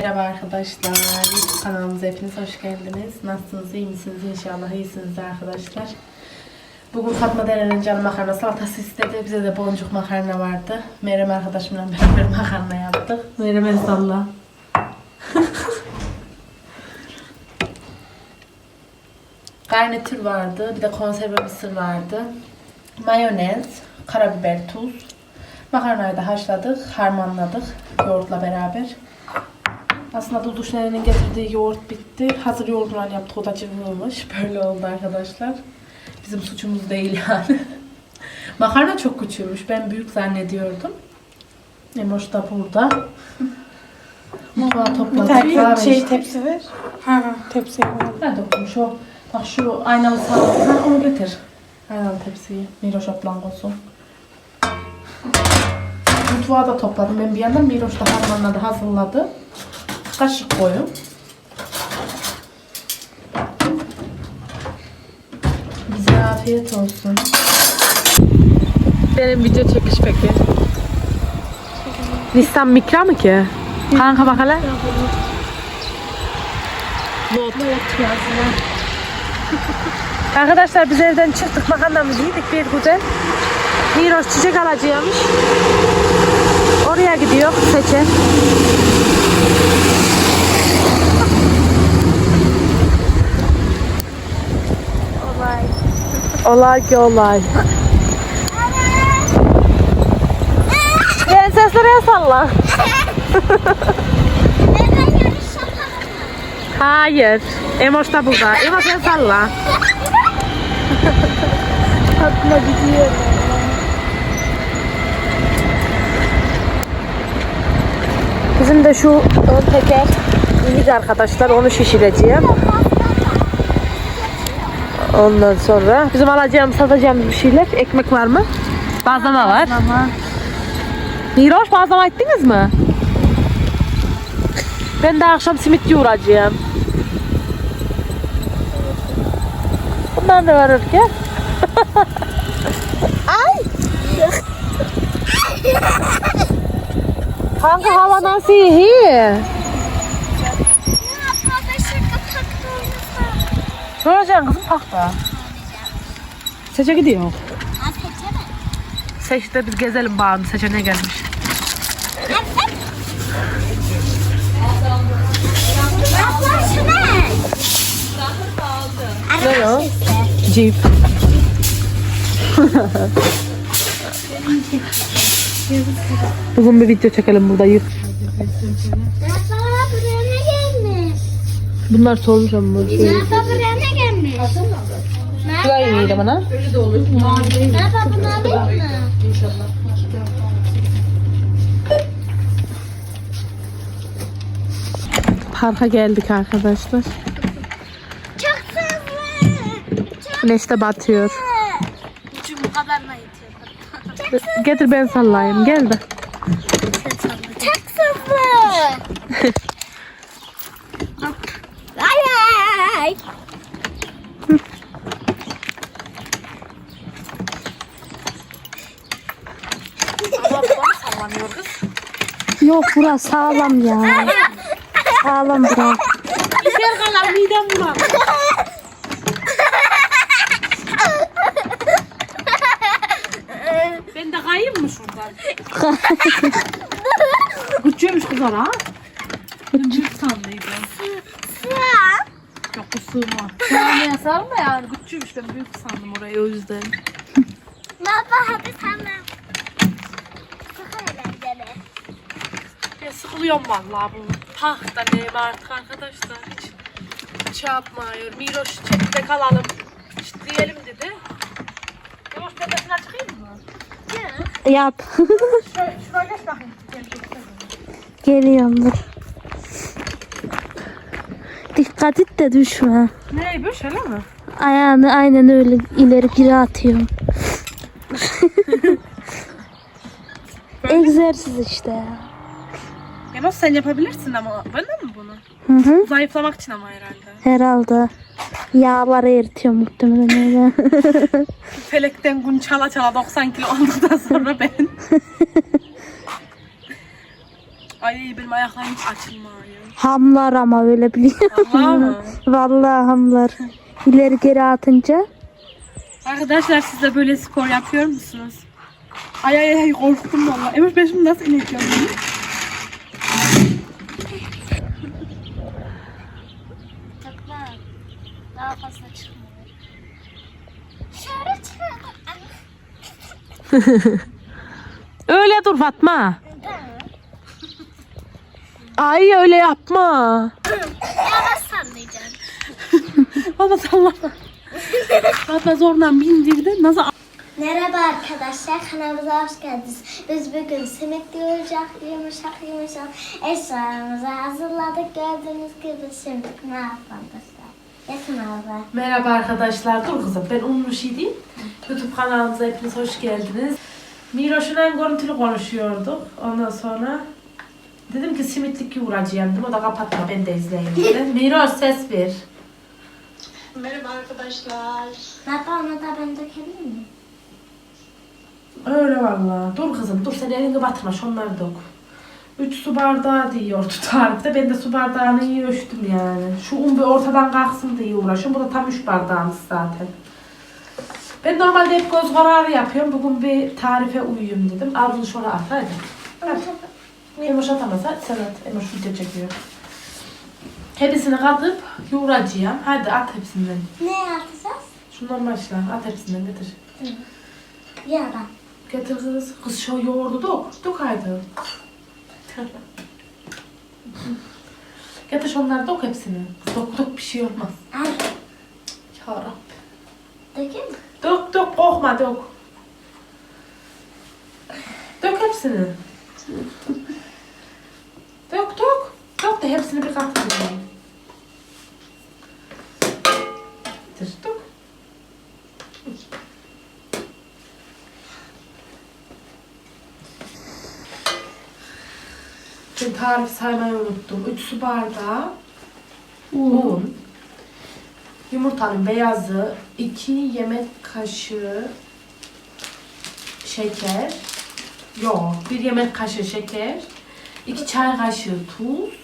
Merhaba arkadaşlar. YouTube kanalımıza hepiniz hoş geldiniz. Nasılsınız? iyi misiniz? İnşallah iyisiniz arkadaşlar. Bugün Fatma Deren'in canı makarna salatası istedi. Bize de boncuk makarna vardı. Meryem arkadaşımla beraber makarna yaptık. Meryem el. Garnitür vardı. Bir de konserve mısır vardı. Mayonez, karabiber, tuz. Makarnayı da haşladık, harmanladık yoğurtla beraber. Aslında Duduş nenenin getirdiği yoğurt bitti. Hazır yoğurdundan yaptık. O da cıvılmış. Böyle oldu arkadaşlar. Bizim suçumuz değil yani. Makarna çok küçülmüş. Ben büyük zannediyordum. Emoş da burada. Mutfağı topladık. Kahve şey içtik. tepsi ver. Ha tepsi ver. Ben dokundum şu. Bak şu aynalı sağlık. Ha onu getir. Aynalı tepsiyi. Miroş ablan olsun. Mutfağı da topladım. Ben bir yandan Miroş da harmanladı, hazırladı. Kaşık koyun. Bize afiyet olsun. Benim video çekiş peki. Nissan Micra mı ki? Kanka bak hele. Lot. Arkadaşlar biz evden çıktık makarnamızı yedik bir güzel. Miroş çiçek alacakmış. Oraya gidiyor seçe. Olay. Olay ki olay. Prenseslere salla. Hayır. Emoş da burada. Emoş salla. Fatma gidiyor. Bizim de şu ön teker minik arkadaşlar onu şişireceğim. Ondan sonra bizim alacağımız satacağımız bir şeyler ekmek var mı? Bazlama var. Ama Miroş bazlama ettiniz mi? Ben de akşam simit yoğuracağım. Bundan da var ki. Ay! Kanka hava nasıl iyi? Ne olacaksın kızım parkta? Seçe gidiyor. Seçte biz gezelim bağını. Seçe ne gelmiş? Ne o? Jeep. Bugün bir video çekelim burada yük. Bunlar sormuş ama. Burayı iyiydi bana. Parka geldik arkadaşlar. Çok hızlı. Güneş de batıyor. Çünkü bu kadarına yetiyor. Getir ben sallayayım. Gel de. Çok hızlı. ay ay. Yok bura sağlam ya. Sağlam bura. Gel kalan midem bulan. ben de kayayım mı şuradan? Kızlar ha. Ben büyük sandıydım. Yok bu sığma. Yani salma yani. Küçüğümüş ben büyük sandım orayı o yüzden. Baba hadi sana. Ben sıkılıyorum vallahi bu parkta neyim artık arkadaşlar. Hiç şey yapmıyor. Miroş çekmek alalım. İşte diyelim dedi. Miroş tepesine çıkayım mı? Yap. Şöyle, şuraya geç bakayım. Gel, gel, gel. Geliyorum dur. Dikkat et de düşme. Ne bu şöyle mi? Ayağını aynen öyle ileri geri atıyorum. Egzersiz işte ya. Emos sen yapabilirsin ama de mi bunu? Hı hı. Zayıflamak için ama herhalde. Herhalde. Yağları eritiyor muhtemelen öyle. Felekten gün çala çala 90 kilo olduktan sonra ben. Ay benim ayaklarım hiç açılmıyor. Hamlar ama öyle biliyorum. Vallahi mı? Vallahi hamlar. İleri geri atınca. Arkadaşlar siz de böyle spor yapıyor musunuz? Ay ay ay korktum valla. Emir ben şimdi nasıl ineceğim? Takma. Daha fazla çıkmıyor. Şöyle çıkıyor. Öyle dur Fatma. Ay öyle yapma. Yavaş sallayacaksın. Baba sallama. Hatta zorla bindirdi. Nasıl Merhaba arkadaşlar, kanalımıza hoş geldiniz. Biz bugün simit yumuşak yumuşak yumuşak eşyalarımızı hazırladık. Gördüğünüz gibi şimdi ne yapalım dostlar? Yakın abla. Merhaba arkadaşlar. Dur kızım ben Umru Şidiyim. YouTube kanalımıza hepiniz hoş geldiniz. Miroş'un en görüntülü konuşuyorduk. Ondan sonra dedim ki simitlik yoğuracağım dedim. O da kapatma ben de izleyeyim dedi. Miroş ses ver. Merhaba arkadaşlar. Ne yapalım onu da ben dökebilir miyim? Öyle valla. Dur kızım dur sen elini batırma şunları dök. 3 su bardağı diyordu tarifte. Ben de su bardağını iyi ölçtüm yani. Şu un bir ortadan kalksın diye uğraşıyorum. Bu da tam 3 bardağımız zaten. Ben normalde hep göz kararı yapıyorum. Bugün bir tarife uyuyayım dedim. Al bunu şöyle at hadi. Emoş atamaz hadi sen at. Emoş video çekiyor. Hepsini katıp yoğuracağım. Hadi at hepsinden. Ne yapacağız? Şundan başla. At hepsinden getir. Yalan. Getir kız. Kız şu yoğurdu dök. Dök haydi. Getir şunları dök hepsini. Dök dök bir şey olmaz. Al. Yarabbim. Dökeyim mi? Dök dök korkma dök. Dök hepsini. De hepsini bir kat edeyim. Getir dök. Ben tarif saymayı unuttum. 3 su bardağı un, yumurtanın beyazı, 2 yemek kaşığı şeker, yok 1 yemek kaşığı şeker, 2 çay kaşığı tuz,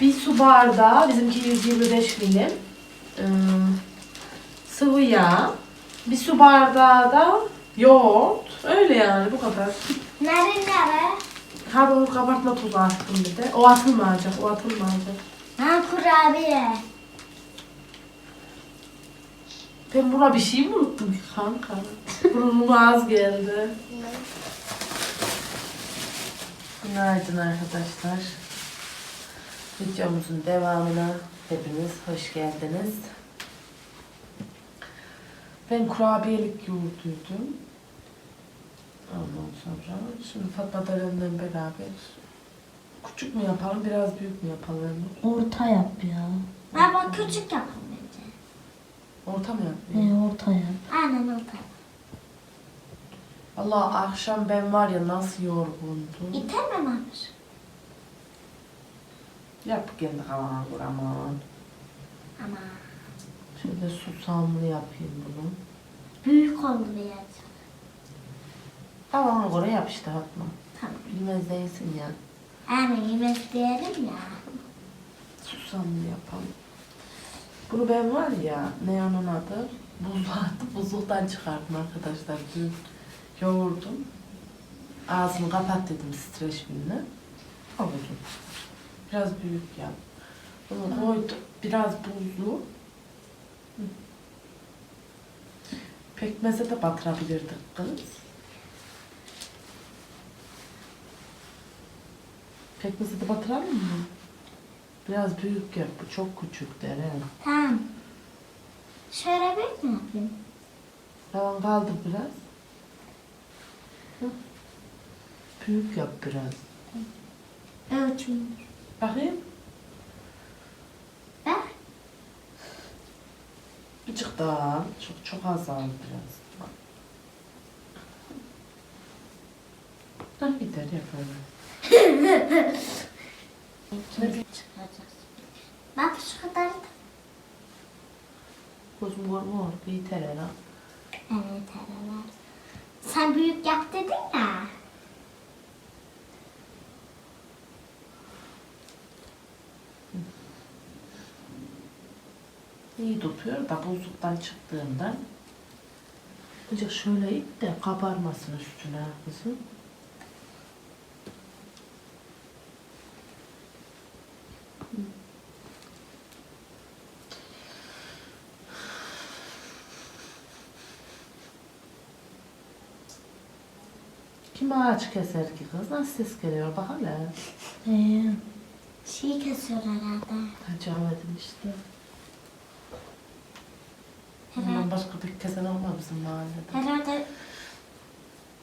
Bir su bardağı, bizimki 125 milim, ıı, sıvı yağ, bir su bardağı da yoğurt, öyle yani bu kadar. Nere nere? Ha bu kabartma tuzu attım bir de. O atılmayacak, o atılmayacak. Ha kurabiye. Ben buna bir şey mi unuttum ki kanka? Burnuma az geldi. Günaydın arkadaşlar. Videomuzun devamına hepiniz hoş geldiniz. Ben kurabiyelik yoğurduydum. Ondan sonra şimdi Fatma Deren'le beraber küçük mü yapalım biraz büyük mü yapalım? Orta yap ya. Ha bak küçük yapın bence. Orta mı yapayım? E, orta yap. Aynen orta. Allah akşam ben var ya nasıl yorgundum. İter mi varmış? Yap kendi kafana aman. Ama Şöyle susamlı yapayım bunu. büyük oldu biraz. Kafana göre yap işte Fatma. Tamam. Bilmez değilsin ya. Yani yemek diyelim ya. Susamlı yapalım. Bunu ben var ya ne onun adı? Buzluğa attım. Buzluktan çıkardım arkadaşlar. Dün yoğurdum. Ağzımı kapat dedim streç filmle. Kavurdum. Biraz büyük yap. Bunu koydum. Biraz buzlu. Pekmeze de batırabilirdik kız. Pekmeze de batıralım mı? Biraz büyük yap. Bu çok küçük Deren. Tamam. Şöyle büyük mü yapayım? Tamam kaldır biraz. Hı. Büyük yap biraz. Ölçüm. Bakayım. Bak. Birazcık daha. Çok çok az al biraz. Hah biter yaparım. Çıkacağız. Bak şu kadar da. Gözüm görmüyor. Biter hele. Evet herhalde. Sen büyük yap dedin ya. İyi tutuyor da buzluktan çıktığında Azıcık şöyle it de kabarmasın üstüne kızım. Kim ağaç keser ki kız? Nasıl ses geliyor bak hele. Ee, şey kesiyor herhalde. Hacamet'in işte. Bir kesen olmaz bizim mahallede. Herhalde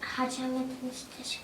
Hacamet'in işte şey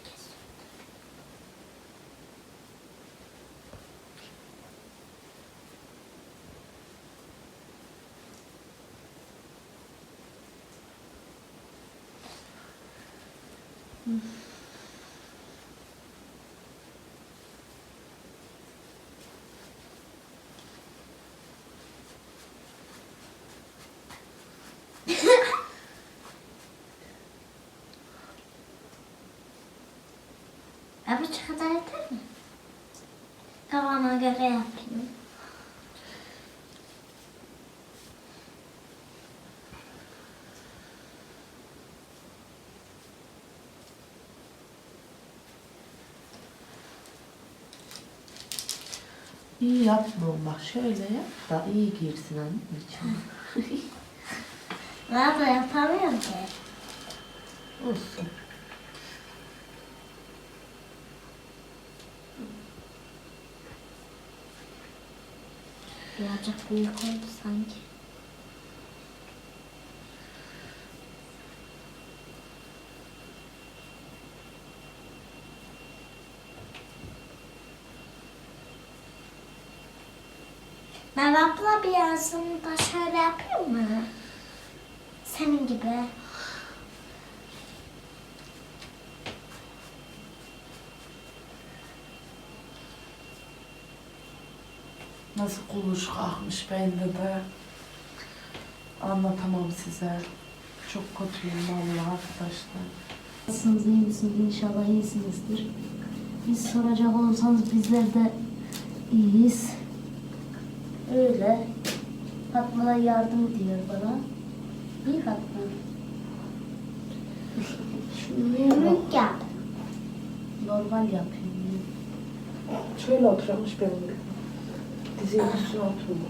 bu kadar yeter mi? Kafama göre yapayım. İyi yapma bak şöyle yap da iyi girsin annem içine. Da yapamıyorum ki. Olsun. Birazcık büyük oldu sanki. Ben abla bir yazını da şöyle yapayım mı? Senin gibi. Nasıl kuluş kalkmış bende de. Anlatamam size. Çok kötüyüm vallahi arkadaşlar. Nasılsınız, iyi misiniz? İnşallah iyisinizdir. Biz soracak olursanız bizler de iyiyiz. Öyle. Fatma yardım ediyor bana. İyi Fatma. Yumruk yap. Normal yapıyorum. Şöyle oturmuş benim. Dizinin üstüne oturma.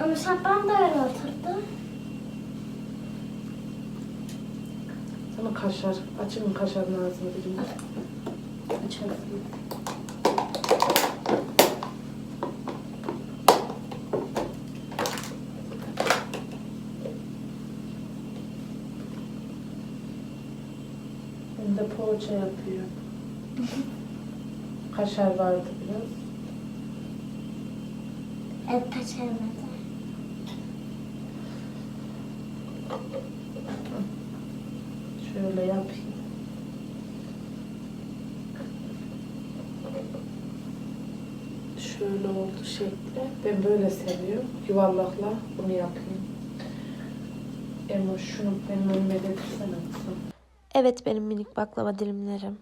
Ama Şaban da öyle oturdu. Sana kaşar, açın kaşarın ağzını bir Açalım. Ben de poğaça yapıyor. Kaşar vardı biraz. Peçemedi. Şöyle yapayım. Şöyle oldu şekli. Ben böyle seviyorum. Yuvarlakla bunu yapayım. Emo şunu benim önüme getirsene kızım. Evet benim minik baklava dilimlerim.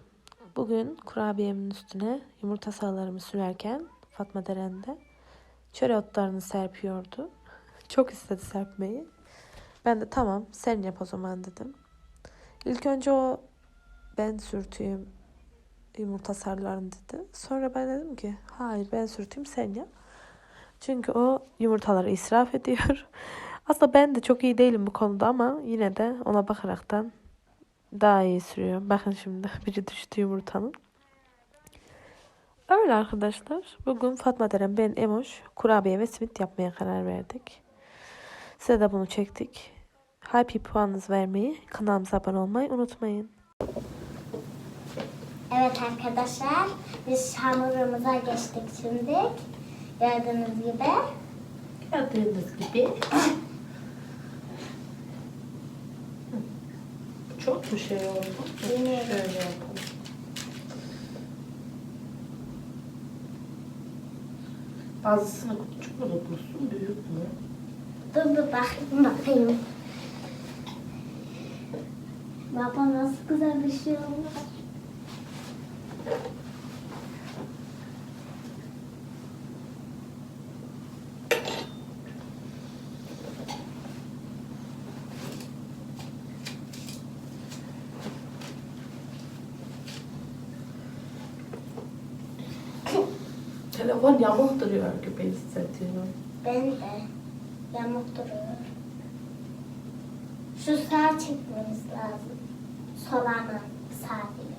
Bugün kurabiyemin üstüne yumurta sarılarımı sürerken Fatma Deren de çöre otlarını serpiyordu. Çok istedi serpmeyi. Ben de tamam sen yap o zaman dedim. İlk önce o ben sürteyim yumurta sarılarını dedi. Sonra ben dedim ki hayır ben sürteyim sen yap. Çünkü o yumurtaları israf ediyor. Aslında ben de çok iyi değilim bu konuda ama yine de ona bakaraktan daha iyi sürüyor. Bakın şimdi biri düştü yumurtanın. Öyle arkadaşlar. Bugün Fatma Deren, ben Emoş kurabiye ve simit yapmaya karar verdik. Size de bunu çektik. Happy puanınızı vermeyi, kanalımıza abone olmayı unutmayın. Evet arkadaşlar, biz hamurumuza geçtik şimdi. Gördüğünüz gibi. Gördüğünüz gibi. Çok bir şey oldu. Şöyle yapalım. Bazısını küçük mü tutmuşsun, büyük mü? Dur bir bakayım bakayım. Baba nasıl güzel bir şey olmuş. Telefon yamuk duruyor gibi hissediyorum. Ben de yamuk duruyor. Şu sağ çekmemiz lazım. Solana sağ değil.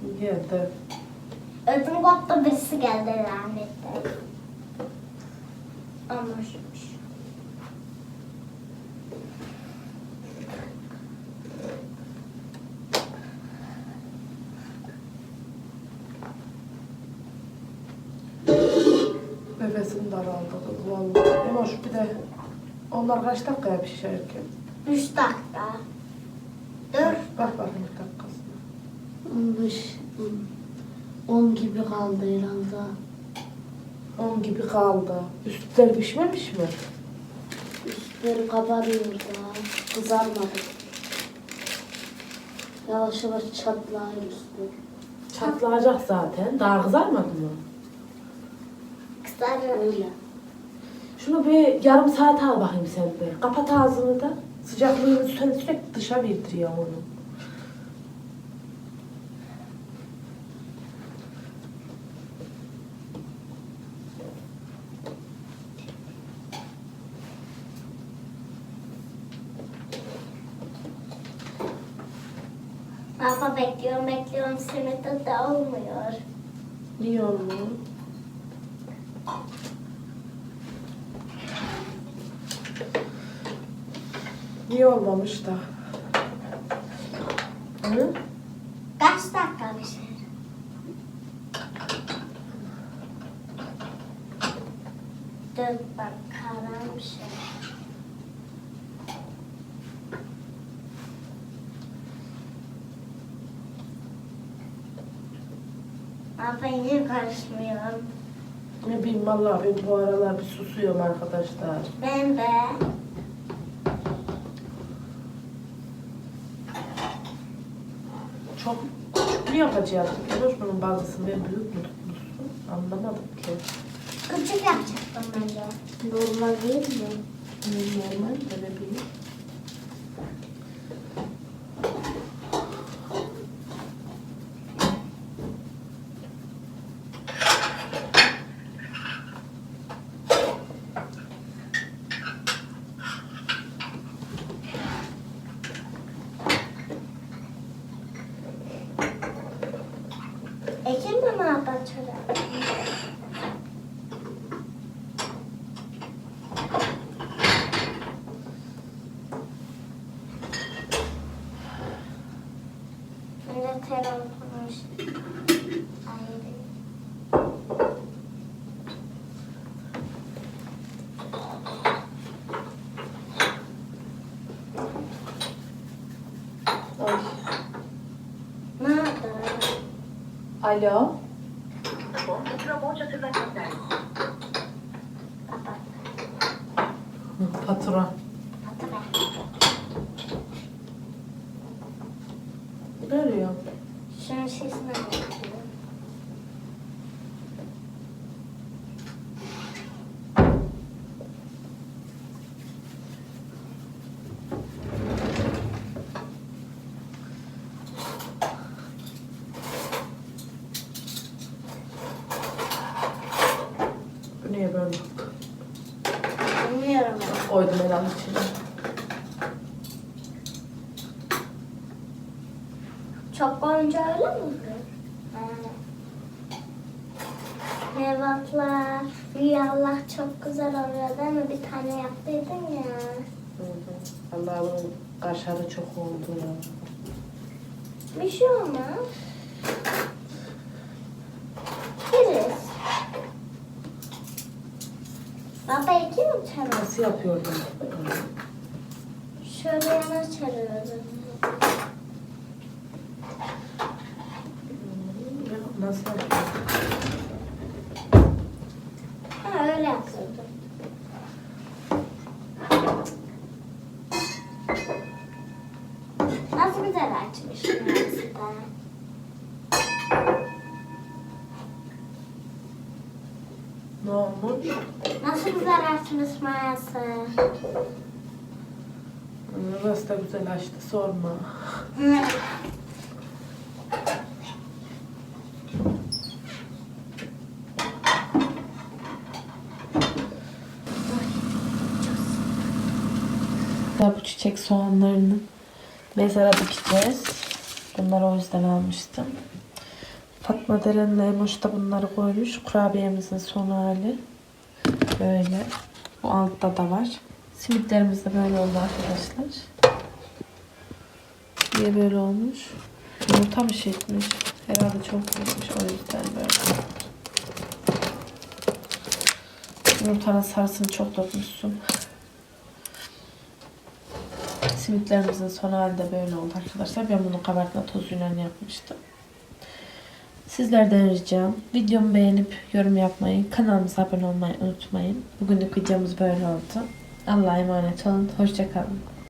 Şey Geldi. Ödüm koptu birisi geldi rahmetli. Anlaşılmış. Daraldı kız vallahi. Emoş bir de onlar kaç dakikaya pişer ki? Üç dakika. Dur. Bak bakayım bir dakikasına. 15, 10 gibi kaldı herhalde. 10 gibi kaldı. Üstleri pişmemiş mi? Üstleri kabarıyor da. Kızarmadı. Yavaş yavaş çatlıyor üstü. Çatlayacak zaten. Daha kızarmadı mı? Kızarır. Öyle. Şunu bir yarım saat al bakayım sen bir. Kapat ağzını da. Sıcaklığını sen sürekli dışa bildiriyor onu. Baba bekliyorum bekliyorum simit de olmuyor. Niye olmuyor? Niye olmamış da? Hı? Kaç dakika pişer? Dur bakalım şey. Baba yine karışmıyor. Ne bileyim vallahi ben bu aralar bir susuyorum arkadaşlar. Ben de. Çok küçük mü yapacağız? Biliyor bunun bazısını ben büyük mü tutmuşsun? Anlamadım ki. Küçük yapacaktım bence. Normal değil mi? Normal ne bileyim. Ekin mi ne yapacak? Önce telefonu ayrı. Ay. Nerede? Alo. Patron. Fatura. Ne arıyor? Şunun sesine bakıyorum. Bu niye böyle oldu? Bilmiyorum ben. Koydum herhalde içine. Çok koyunca öyle mi oluyor? Nevatlar, rüyalar çok güzel oluyor değil mi? Bir tane yaptıydın ya. Hı hı. Allah bunun kaşarı çok oldu ya. Bir şey olmaz. Yeriz. Baba iki mi çarpıyor? Nasıl yapıyordum? Şöyle yana çarpıyordum. Nasıl yapıyordum? Ha öyle yapıyordum. Nasıl güzel açmış aslında. Ne olmuş? Nasıl güzel açmış mayası. Burası da güzel açtı sorma. Bu çiçek soğanlarını mezara dikeceğiz. Bunları o yüzden almıştım. Fatma Deren'le Emoş da bunları koymuş. Kurabiyemizin son hali. Böyle. Bu altta da var. Simitlerimiz de böyle oldu arkadaşlar. Niye böyle olmuş? Yumurta mı şişmiş? Herhalde çok büyükmüş o yüzden böyle. Yumurtanın sarısını çok dökmüşsün. Simitlerimizin son hali de böyle oldu arkadaşlar. Ben bunu kabartma tozuyla yapmıştım. Sizlerden ricam videomu beğenip yorum yapmayı, kanalımıza abone olmayı unutmayın. Bugünlük videomuz böyle oldu. Allah'a emanet olun. Hoşçakalın.